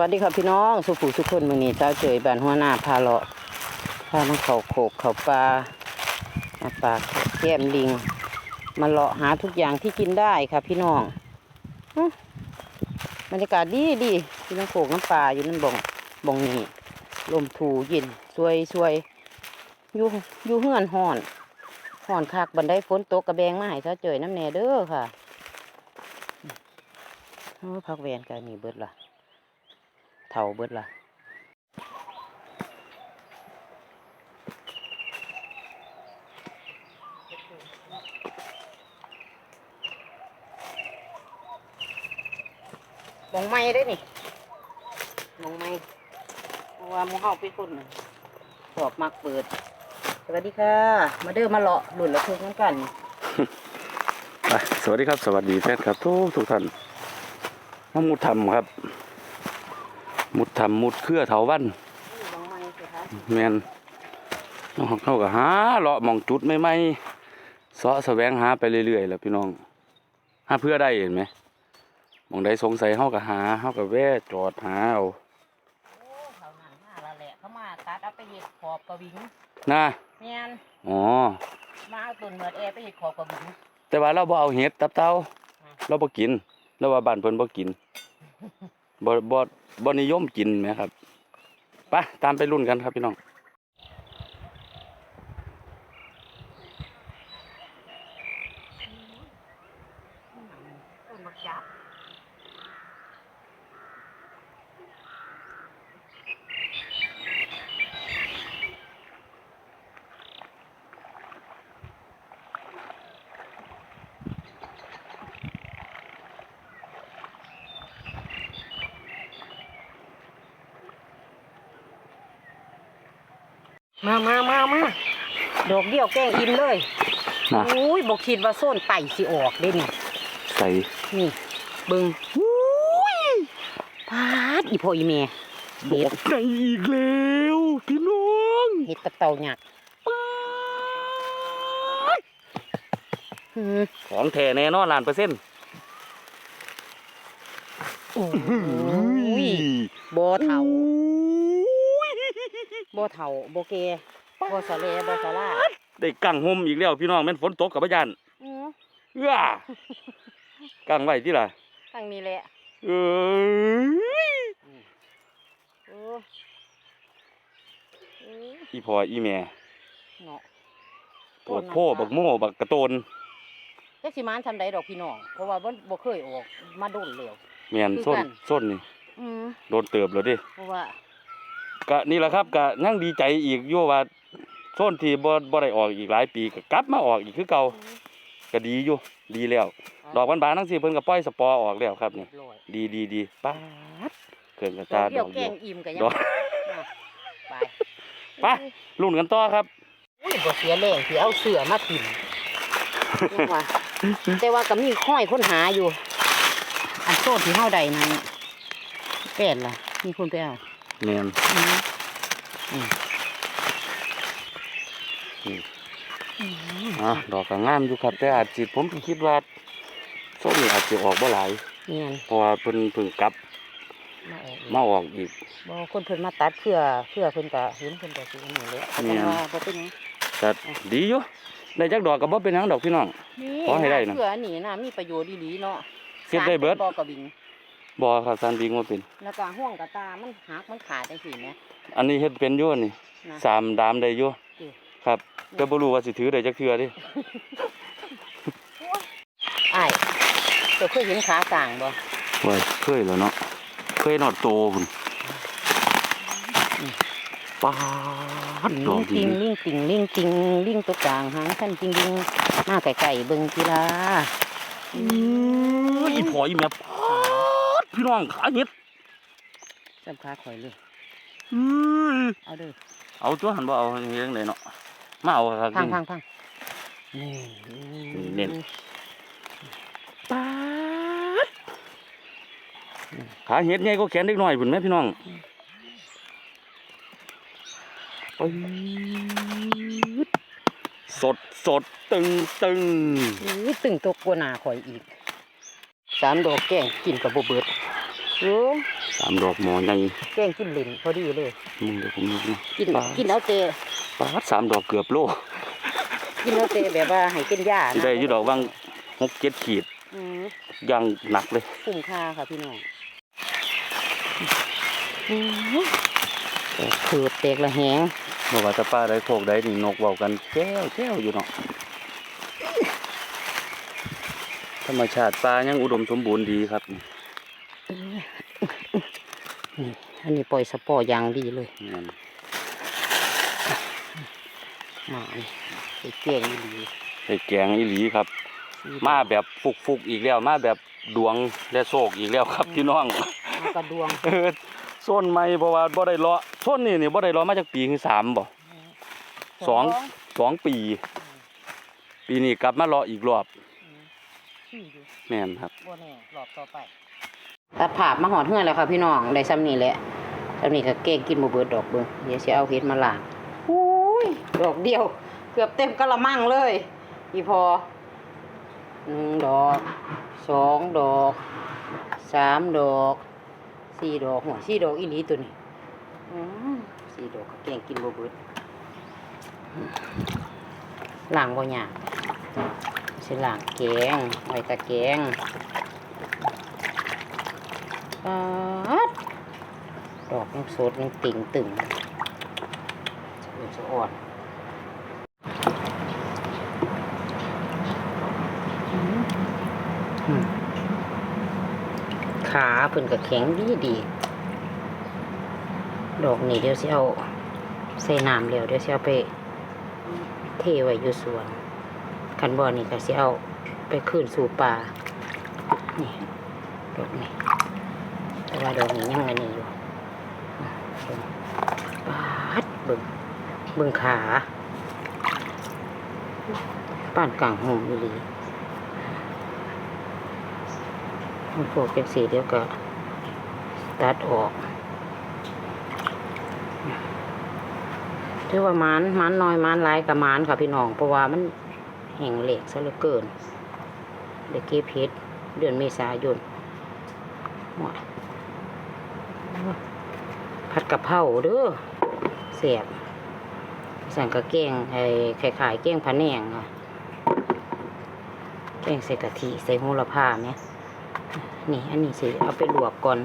วัสดีครับพี่น้อง สุขุสุขคนมือนี้เจ้าเจยบานหัวหน้าพาเลาะพามาเขาโขกเขาปลามาปลาแก้มลิง มาเลาะหาทุกอย่างที่กินได้ค่ะพี่น้องบรรยากาศดีดีพี่น้องโขกน้ำปลาอยู่นั่นบ่องบ่องนี่ลมถูเย็นสวยสวยอยู่อยู่เฮือนห่อนห่อนคักบันไดฝนตกกระแบงมาให้เจ้าเจยน้ำแน่เด้อค่ะพักแวนกันนี่เบิดละ เท่าเบิดละมองไม้ได้นี่มองไม้เพราะว่าหมูเฮาเป็นคนน่ะชอบมักเปิด สวัสดีค่ะ มาเด้อมาเลาะหลุนละทุกน้ำกันไปสวัสดีครับ สวัสดีแฟนครับทุกทุกท่านน้ำมุดทำครับ มุดทำมุดเครือเถาวันมองไม้สิคะแมนน้องเขาก็หาเลาะหมองจุดไม่ไม่ๆเสาะแสวงหาไปเรื่อยๆแหล้วพี่น้องหาเพื่อได้เห็นไหมหมองใดสงสัยเขาก็หาเขาก็แวะจอดหาเอาโอ้เขานั่นมาและแหละเขามาตัดเอาไปเห็ดขอบกระวิงนะแม่นอ๋อมาเอาต้นเหมือดแอร์ไปเห็ดขอบกระวิงแต่ว่าเราบ่เอาเห็ดตับเต้าอืมเราบ่กินเราว่าบ้านเพิ่นบ่กินบ่บ่ บ่นิยมกินไหมครับไปตามไปรุ่นกันครับพี่น้อง ต้นมะจับ มามามามาดอกเดียวแกล้งอินเลยนะอุ้ยบอกคิดว่าโซนไต่สิออกเด้นี่ใส่นี่เบิงอุ้ยพาดอีพ่ออีเมเห็ดไก่อีกแล้วพี่น้องเห็ดตะเต่าหยักอืมของแท้แน่นอนล้านเปอร์เซ็นต์โอ้ยบ่เท่า บ่เท่าบ่แก่บ่สะเลบ่สะลาได้กังห่มอีกแล้วพี่น้องแม่นฝนตกกับพยานอือเอื้อกังไว้ที่ล่ะทางนี้แหละเอ้ยโอ้เอ้ยอีพ่ออีแม่เนาะปวดโพบักโม่บักกระโตนจักสิมานทำใดดอกพี่น้องเพราะว่าบ่บ่เคยออกมาโดนแล้วแม่นคือส้นกันส้นนี่อืมโดนเติบแล้วเดิเพราะว่า ก็นี่แหละครับก็ยังดีใจอีกอยู่ว่าส้นที่บ่บ่ได้ออกอีกหลายปีก็กลับมาออกอีกคือเก่าก็ดีอยู่ดีแล้ว ดอกบานๆทั้งสี่เพิ่นก็ปล่อยสปอร์ออกแล้วครับนี่เรียบร้อยดีดีดีป๊าดเกินกระดตาอกดเดียวอกแกเดียงวอิ่มกันยัดอกอะไปไปรุ่นกันต่อครับอุ้ยบ่เสียแรงที่เอาเสือมาถิ่มยังว่าแต่ว่าก็มีห้อยค้นหาอยู่ อันโซนที่เฮาใดนั้นแป้นล่ะมีคนไปเอา แม่นอืมอืมอะดอกก็งามอยู่ครับแต่อาจสิผมก็คิดว่าส้มนี่อาจจะออกบ่หลายเนี่ยเพราะว่าเพิ่นเพิ่งกลับมาออกอีกมาออกอีกบ่คนเพิ่นมาตัดเพื่อเพื่อเพิ่นก็เห็นเพิ่นก็สิอันนี้แหละแม่นแต่ว่าบ่เป็นหยังแต่ดีอยู่ได้จักดอกก็บ่เป็นหยังดอกพี่น้องนี่ขอให้ได้นะ เพื่ออันนี้นะมีประโยชน์ดีๆเนาะเฮ็ดได้เบิด สารเป็นบ่อกระบิง บ่ครับสันวิงว่าเป็น แล้วก็ห่วงกระตา มันหักมันขาดจังซี่แหมอันนี้เฮ็ดเป็นอยู่นี่นะสามดามได้อยู่จริงครับแต่บ่รู้ว่าสิถือได้จักเทื่อเดิอ้ายเจ้าเคยเห็นขาต่างบ่โอ้ยเคยแล้วเนาะเคยนอดโตพุ่นปาดดลิอกงดีติงลิงติงลิงติงลิงตัวกลางหางท่านจริงลิงมาไก่ๆเบิ่งกีฬาอื้ออีพ่ออีแม่ปาด พี่น้องขาเฮ็ดจำขาข่อยเลยอื้อเอาเด้อเอาตัวหันบ่เอาเฮ็ดจังไดเนาะมาเอาครับพังนี่พังพังนี่เน้นปาดขาเฮ็ดใหญ่ก็แขนเล็กน้อยพุ่นแม่พี่น้องปึ๊ดสดสดตึงตึงอุ้ยตึงตัวกว่าหน้าข่อยอีกสามดอกแก้งกินกับบ่เบิด โอ้สามดอกหมอใหญ่แกงกินหลินพอดีเลยมึงเดี๋ยวผมนึกนะกินกินเอาเตะปาดสามดอกเกือบโลกินเอาเตะแบบว่าให้เป็นหญ้าได้อยี่ดอกบางหกเจ็ดขีดอืมอยังหนักเลยคุ้มค่าค่ะพี่น้องอืมแตกเขือบแตกละแหงบอกว่าจะป้าได้โคกได้นี่นกเบากันแก้วแก้วอยู่เนาะธรรมชาติปลายังอุดมสมบูรณ์ดีครับนี่ อันนี้ปล่อยสปอร์อยางดีเลยนั่นหมานี่ไปแกงดีไอ้แกงอีหลีครับ มาแบบฟุกฟุกๆอีกแล้วมาแบบดวงและโชคอีกแล้วครับพี่น้องมากระดวงเออโซนใหม่เพราะว่าบ่ได้เลาะโซนนี้นี่บ่ได้เลาะมาจากปีคือสามบ่สองสองปี ปีนี้กลับมาเลาะอีกรอบสี่อยู่แม่นครับบ่แน่รอบต่อไป ตัดผาบมาหอดเฮือนแล้วค่ะพี่น้องได้ซ้ำนี่แหละซ้ำนี่ก็เก่งกินบ่เบิดดอกเบิ่งเดี๋ยวสิเอาเฮ็ดมาล้างอุ้ยดอกเดียว เกือบเต็มกะละมังเลย อีพอหนึ่งดอกสองดอกสามดอกสี่ดอกหัวสี่ดอกอีหลีตัวนี้อืมสี่ดอกก็เก่งกินบ่เบิดล้างบ่ยากสิล้างแกงไว้แตะแกง ปาดดอกยังสดยังติ่งตึงสะอ่อนสะอ่อนขาเพิ่นก็แข็งดีดี ดอกนี้เดี๋ยวสิเอาใส่น้ำแล้วเดี๋ยวสิเอาไป เทไว้อยู่สวนคันบ่อนี่ก็สิเอาไปคืนสู่ป่านี่ดอกนี้ แต่ว่าดอกนี้ยังอันนี้อยู่อะเบิ่งปาดเบิ่งเบิ่งขาป้านกลางหงอีหลีมันพวกเป็นสีเดียวก็ตัดออกถือว่ามันมันน้อยมันหลายกับมันค่ะพี่น้อง เพราะว่ามันแห่งเหล็กซะเหลือเกินเด็กเก็บเพชรเดือนเมษายนหมด ผัดกะเพราเด้อเสียบสั่งกะแกงไอ้ไข่ขายแกงพะแนงอะแกงใส่กะทิใส่โหระพาเนี่ยนี่ อันนี้สิเอาไปลวกก่อน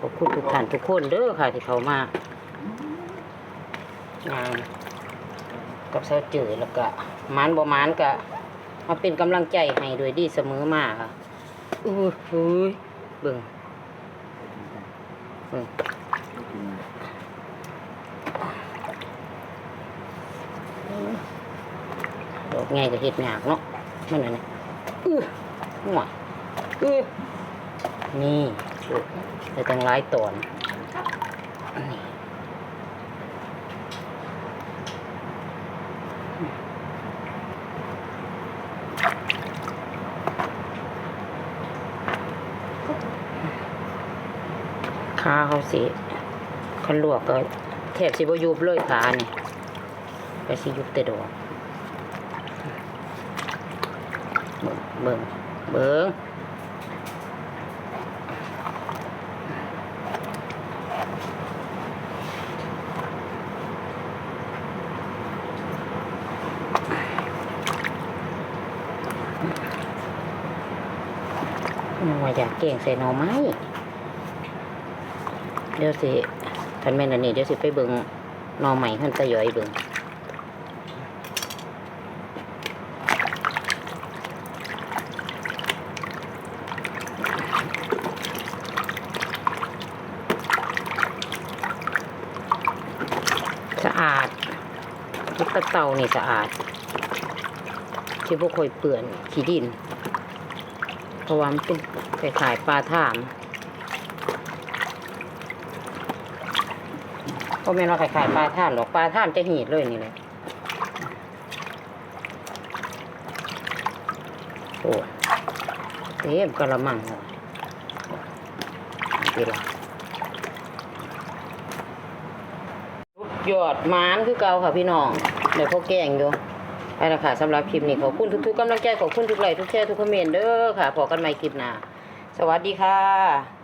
ขอบคุณทุกท่านทุกคนเด้อค่ะที่เขามางานกับเสาจืดแล้วก็หมันบ่หมันก็มาเป็นกำลังใจให้โดวยดีเสมอมาค่ะอู้หูยเบิ่งเบิ่ง ดอกไงก็เฮ็ดยากเนาะมันน่ะเนี่ยอื้อหัวอื้อนี่ดูได้ตั้งหลายตอนนี่ ขาเขาสิคันลวกก็แทบสิบ่ยุบเลยขานี่ก็สิยุบแต่ดอกเบิ่งเบิ่งเบิ่งว่าอยากเก่งใส่หน่อไม้ เดี๋ยวสิคันแม่นอันนี้เดี๋ยวสิไปเบิ่งนอใหม่ขึ้นตะยอยเบิ่งสะอาดลูกตะเต่านี่สะอาด ที่พวกคอยเปื่อนขี้ดินเพราะว่ามันเป็นคล้ายๆปลาท่าม ก็แม่นว่าคล้ายๆปลาท่ามหรอกปลาท่ามจะหีดเลยนี่เลยโอ้เต็มกระมังเลยนี่ละยอดมานคือเก่าค่ะพี่น้อง เดี๋ยวเขาแกงอยู่ไปละค่ะสำหรับคลิปนี้ขอบคุณทุกๆกำลังใจขอบคุณทุกไลค์ทุกแชร์ทุกคอมเมนต์เด้อค่ะพอกันใหม่คลิปหน้าสวัสดีค่ะ